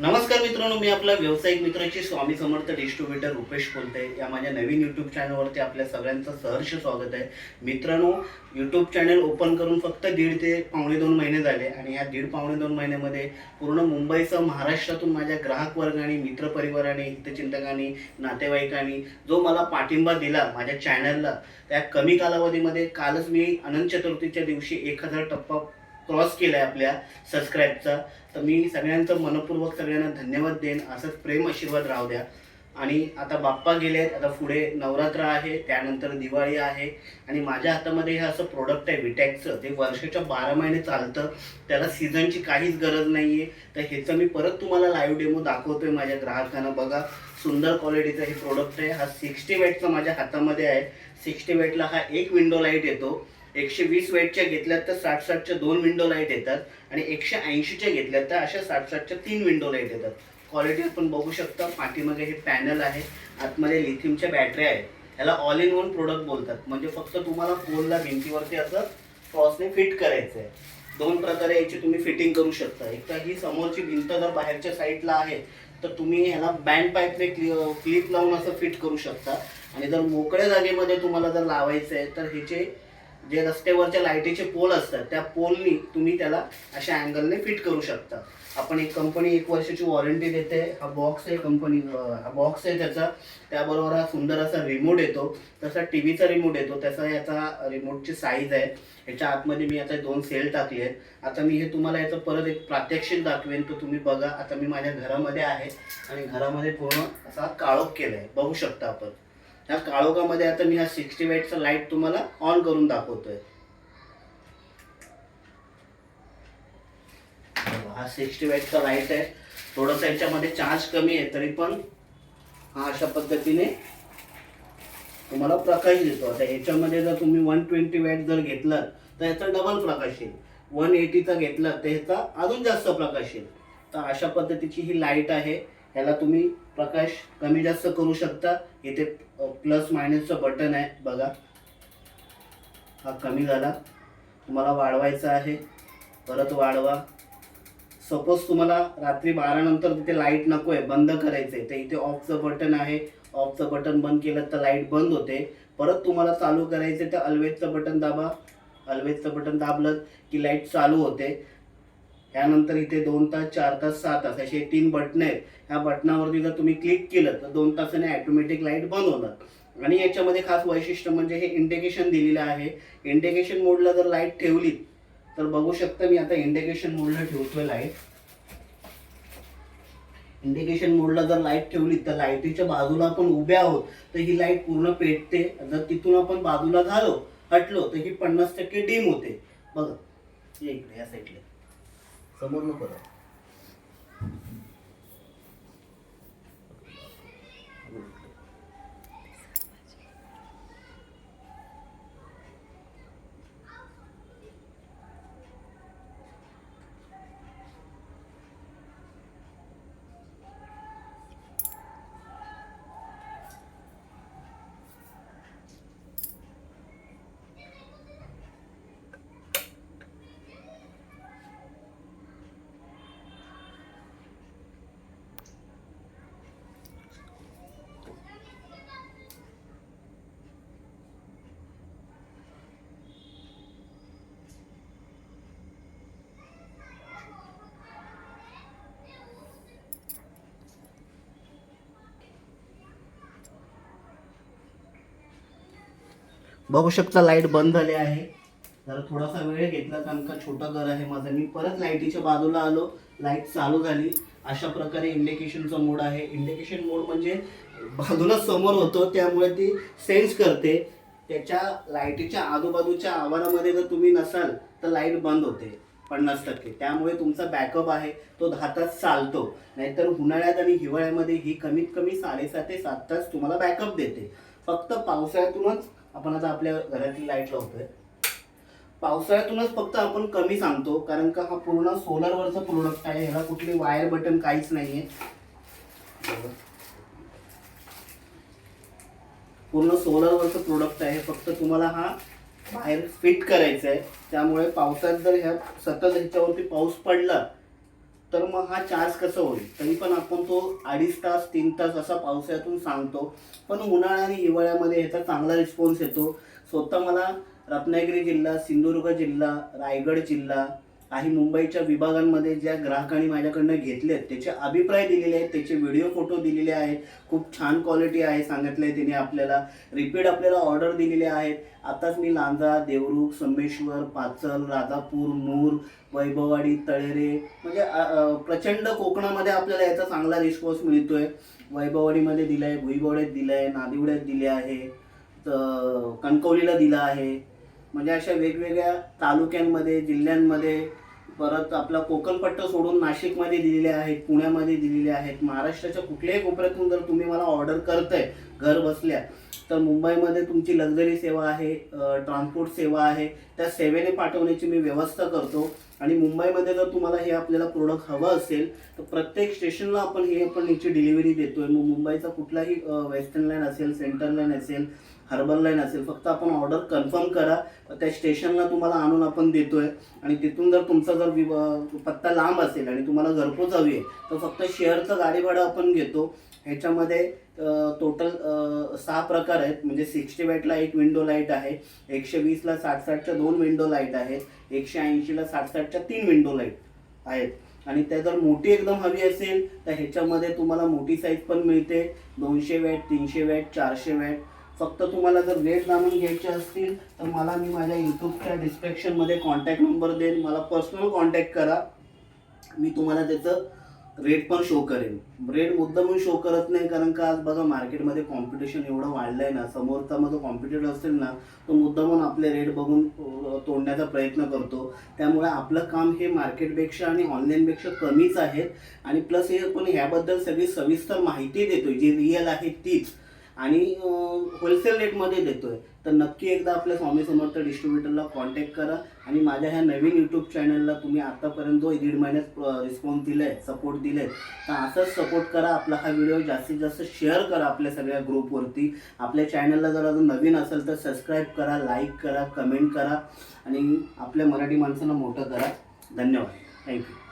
नमस्कार मित्रांनो मी आपला व्यावसायिक मित्राची स्वामी समर्थ डिस्ट्रीब्युटर रुपेश बोलते या माझ्या नवीन यूट्यूब चॅनलवरती आपल्या सगळ्यांचं सहर्ष स्वागत आहे. मित्रांनो यूट्यूब चॅनल ओपन करून फक्त दीड ते पावणे दोन महिने झाले आणि या दीड पावणे दोन महिन्यामध्ये पूर्ण मुंबईसह महाराष्ट्रातून माझ्या ग्राहक वर्गाने मित्रपरिवाराने हितचिंतकांनी नातेवाईकांनी जो मला पाठिंबा दिला माझ्या चॅनलला त्या कमी कालावधीमध्ये कालच मी अनंत चतुर्थीच्या दिवशी एक हजार टप्पा क्रॉस केलाय आपल्या सबस्क्राईबचा. तर मी सगळ्यांचं मनपूर्वक सगळ्यांना धन्यवाद देईन. असंच प्रेम आशीर्वाद राहू द्या. आणि आता बाप्पा गेले आहेत आता पुढे नवरात्र आहे. त्यानंतर दिवाळी आहे. आणि माझ्या हातामध्ये हे असं प्रोडक्ट आहे विटॅक्सचं ते वर्षाच्या बारा महिने चालतं. त्याला सीझनची काहीच गरज नाही आहे तर ह्याचं मी परत तुम्हाला लाईव्ह डेमो दाखवतोय माझ्या ग्राहकांना. बघा सुंदर क्वालिटीचं हे प्रोडक्ट आहे. हा सिक्स्टी वेटचा माझ्या हातामध्ये आहे. सिक्स्टी वेटला हा एक विंडो लाइट येतो. एकशे वीस वेटच्या घेतल्यात तर साठ साठच्या दोन विंडो लाइट येतात आणि एकशे ऐंशीच्या घेतल्यात तर अशा साठ साठच्या तीन विंडो लाइट येतात. क्वालिटी आपण बघू शकता पाठीमागे हे पॅनल आहे आतमध्ये लिथियमच्या बॅटऱ्या आहेत. ह्याला ऑल इन वन प्रोडक्ट बोलतात. म्हणजे फक्त तुम्हाला फोनला भिंतीवरती असं क्रॉसने फिट करायचं आहे दोन प्रकारे याची तुम्ही फिटिंग करू शकता. एक तर ही समोरची भिंत जर बाहेरच्या साईडला आहे तर तुम्ही ह्याला बँड पाईपने क्लिप लावून असं फिट करू शकता. आणि जर मोकळ्या जागेमध्ये तुम्हाला जर लावायचं आहे तर ह्याचे जे रस्त्यावरच्या लाईटीचे पोल असतात त्या पोलनी तुम्ही त्याला अशा अँगलने फिट करू शकता. आपण एक कंपनी एक वर्षाची वॉरंटी देते हा बॉक्स आहे कंपनी हा बॉक्स आहे त्याचा. त्याबरोबर हा सुंदर असा रिमोट येतो. तसा टी व्हीचा रिमोट येतो. त्याचा याचा रिमोटची साईज आहे. ह्याच्या आतमध्ये मी आता दोन सेल टाकले आहेत. आता मी हे तुम्हाला याचं परत एक प्रात्यक्षिक दाखवेन. तो तुम्ही बघा आता मी माझ्या घरामध्ये आहे आणि घरामध्ये पूर्ण असा काळोख केला आहे बघू शकता आपण. ह्या काळोखामध्ये आता मी हा सिक्स्टी वेटचा लाइट तुम्हाला ऑन करून दाखवतोय. हा सिक्स्टी वेटचा लाइट आहे. थोडंसं याच्यामध्ये चार्ज कमी आहे तरी पण हा अशा पद्धतीने तुम्हाला प्रकाश देतो. आता ह्याच्यामध्ये जर तुम्ही वन ट्वेंटी वॅट जर घेतलं तर याचा डबल प्रकाश येईल. वन एटीचा घेतला तर ह्याचा अजून जास्त प्रकाश येईल. तर अशा पद्धतीची ही लाइट आहे. ह्याला तुम्ही प्रकाश कमी जास्त करू शकता. इथे प्लस मायनसचं बटन आहे बघा. हा कमी झाला. तुम्हाला वाढवायचा आहे. परत वाढवा. सपोज तुम्हाला रात्री बारानंतर तिथे लाइट नको आहे बंद करायचं आहे तर इथे ऑफचं बटन आहे. ऑफचं बटन बंद केलं तर लाइट बंद होते. परत तुम्हाला चालू करायचं तर अल्वेजचं बटन दाबा. अल्वेजचं बटन दाबलं की लाइट चालू होते. त्यानंतर इथे दोन तास चार तास सहा तास असे तीन बटन आहेत. ह्या बटनावरती जर तुम्ही क्लिक केलं तर दोन तासाने ॲटोमॅटिक लाइट बंद होणार. आणि याच्यामध्ये खास वैशिष्ट्य म्हणजे हे इंडिकेशन दिलेलं आहे. इंडिकेशन मोडला जर लाइट ठेवली तर बघू शकता मी आता इंडिकेशन मोडला ठेवतोय लाइट इंडिकेशन मोडला जर लाइट ठेवली तर लाईटीच्या बाजूला आपण उभे आहोत तर ही लाइट पूर्ण पेटते. जर तिथून आपण बाजूला झालो हटलो तर ही पन्नास टक्के डीम होते. बघा इकडे या साईडला समोर नको बघू शकता लाइट बंद झाली आहे. जरा थोडासा वेळ घेतला कारण का छोटं घर आहे माझं. मी परत लाईटीच्या बाजूला आलो. लाइट चालू झाली. अशा प्रकारे इंडिकेशनचा मोड आहे. इंडिकेशन मोड म्हणजे बाजूला समोर होतो त्यामुळे ती सेन्स करते. त्याच्या लाईटीच्या आजूबाजूच्या आवारामध्ये जर तुम्ही नसाल तर लाइट बंद होते पन्नास टक्के. त्यामुळे तुमचा बॅकअप आहे तो दहा तास चालतो. नाहीतर उन्हाळ्यात आणि हिवाळ्यामध्ये ही कमीत कमी साडेसात ते सात तास तुम्हाला बॅकअप देते. फक्त पावसाळ्यातूनच आपण आता आपल्या घरातली लाइट लावतोय. पावसाळ्यातूनच फक्त आपण कमी सांगतो कारण का हा पूर्ण सोलरवरचा प्रोडक्ट आहे ह्याला कुठली वायर बटन काहीच नाहीये. पूर्ण सोलरवरचं प्रोडक्ट आहे फक्त तुम्हाला हा बाहेर फिट करायचा आहे त्यामुळे पावसात जर ह्या सतत ह्याच्यावरती पाऊस पडला तर मग हा चार्ज कसं होईल? तरी पण आपण तो अडीच तास तीन तास असा पावसाळ्यातून सांगतो. पण उन्हाळा आणि हिवाळ्यामध्ये ह्याचा चांगला रिस्पॉन्स येतो. स्वतः मला रत्नागिरी जिल्हा सिंधुदुर्ग जिल्हा रायगड जिल्हा काही मुंबईच्या विभागांमध्ये ज्या ग्राहकांनी माझ्याकडनं घेतले आहेत त्याचे अभिप्राय दिलेले आहेत त्याचे व्हिडिओ फोटो दिलेले आहेत. खूप छान क्वालिटी आहे सांगितलं आहे तिने आपल्याला. रिपीट आपल्याला ऑर्डर दिलेले आहेत. आताच मी लांजा देवरुख संमेश्वर पाचल राजापूर नूर वैभववाडी तळेरे म्हणजे प्रचंड कोकणामध्ये आपल्याला याचा चांगला रिस्पॉन्स मिळतोय. वैभववाडीमध्ये दिलाय भुईबवड्यात आहे नादिवड्यात दिले आहे तर कणकवलीला दिला आहे. म्हणजे अशा वेगवेगळ्या तालुक्यांमध्ये जिल्ह्यांमध्ये परत आपला कोकणपट्ट सोडून नाशिकमध्ये दिलेले आहेत पुण्यामध्ये दिलेले आहेत. महाराष्ट्राच्या कुठल्याही कोपऱ्यातून जर तुम्ही मला ऑर्डर करताय घर बसल्या तर मुंबईमध्ये तुमची लक्झरी सेवा आहे ट्रान्सपोर्ट सेवा आहे. त्या सेवेने पाठवण्याची मी व्यवस्था करतो. आणि मुंबईमध्ये जर तुम्हाला हे आपल्याला प्रोडक्ट हवं असेल तर प्रत्येक स्टेशनला आपण हे आपण याची डिलिव्हरी देतोय. मग मुंबईचा कुठलाही वेस्टर्न लाईन असेल सेंट्रल लाईन असेल हर्बल लाईन असेल फक्त आपण ऑर्डर कन्फर्म करा. त्या स्टेशनला तुम्हाला आणून आपण देतोय. आणि तिथून जर तुमचा जर वि पत्ता लांब असेल आणि तुम्हाला घरपोच हवी आहे तर फक्त शेअरचं गाडी भाडं आपण घेतो. ह्याच्यामध्ये टोटल सहा प्रकार आहेत. म्हणजे सिक्स्टी वॅटला एक विंडो लाइट आहे एकशे वीसला साठ साठच्या दोन विंडो लाइट आहेत एकशे ऐंशीला साठ साठच्या तीन विंडो लाइट आहेत. आणि त्या जर मोठी एकदम हवी असेल तर ह्याच्यामध्ये तुम्हाला मोठी साईज पण मिळते. दोनशे वॅट तीनशे वॅट चारशे वॅट फक्त तुम्हाला जर रेट जाणून घ्यायचे असतील तर मला मी माझ्या यूट्यूबच्या डिस्क्रिप्शनमध्ये कॉन्टॅक्ट नंबर देईन. मला पर्सनल कॉन्टॅक्ट करा. मी तुम्हाला त्याचं रेट पण शो करेन. रेट मुद्दामून शो करत नाही कारण का आज बघा मार्केटमध्ये कॉम्पिटिशन एवढं वाढलं आहे ना समोरचा मग जो कॉम्पिटिटर असेल ना तो मुद्दामून आपले रेट बघून तोडण्याचा प्रयत्न करतो. त्यामुळे आपलं काम हे मार्केटपेक्षा आणि ऑनलाईनपेक्षा कमीच आहे. आणि प्लस हे आपण ह्याबद्दल सगळी सविस्तर माहिती देतोय. जी रिअल आहे तीच. आणि होलसेल रेटमध्ये देतोय. तर नक्की एकदा आपल्या स्वामी समर्थ डिस्ट्रीब्युटरला कॉन्टॅक्ट करा आणि माझ्या ह्या नवीन यूट्यूब चॅनलला तुम्ही आतापर्यंत जो दीड महिन्यात रिस्पॉन्स दिलाय सपोर्ट दिलाय तर असंच सपोर्ट करा. आपला हा व्हिडिओ जास्तीत जास्त शेअर करा आपल्या सगळ्या ग्रुपवरती आपल्या चॅनलला जर अजून नवीन असेल तर सबस्क्राईब करा लाईक करा कमेंट करा आणि आपल्या मराठी माणसांना मोठं करा. धन्यवाद. थँक्यू